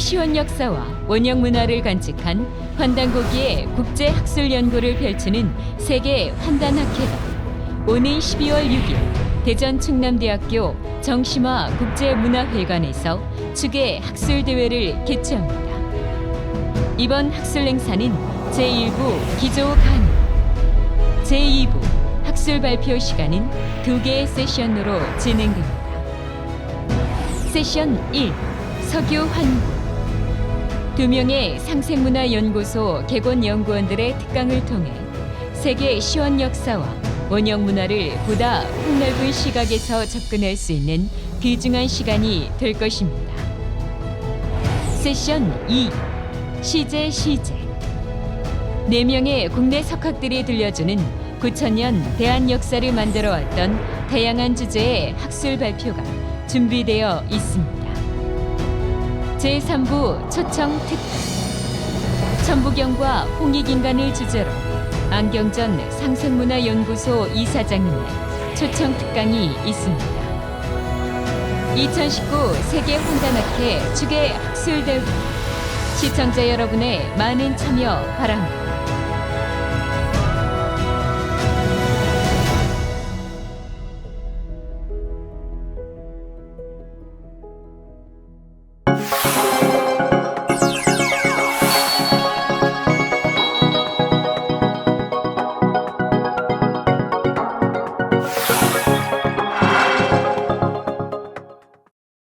시원 역사와 원형 문화를 간직한 환단고기의 국제 학술 연구를 펼치는 세계 환단 학회가 오는 12월 6일 대전 충남대학교 정심화 국제문화회관에서 축의 학술 대회를 개최합니다. 이번 학술 행사는 제1부 기조 강의, 제2부 학술 발표 시간은 두 개의 세션으로 진행됩니다. 세션 1 석유 환구 두 명의 상생문화연구소 개건 연구원들의 특강을 통해 세계 시원 역사와 원형 문화를 보다 폭넓은 시각에서 접근할 수 있는 귀중한 시간이 될 것입니다. 세션 2 시제 시제 네 명의 국내 석학들이 들려주는 9천년 대한 역사를 만들어 왔던 다양한 주제의 학술 발표가 준비되어 있습니다. 제3부 초청 특강 천부경과 홍익인간을 주제로 안경전 상생문화연구소 이사장님의 초청 특강이 있습니다. 2019 세계 환단학회 축의 학술대회 시청자 여러분의 많은 참여 바랍니다.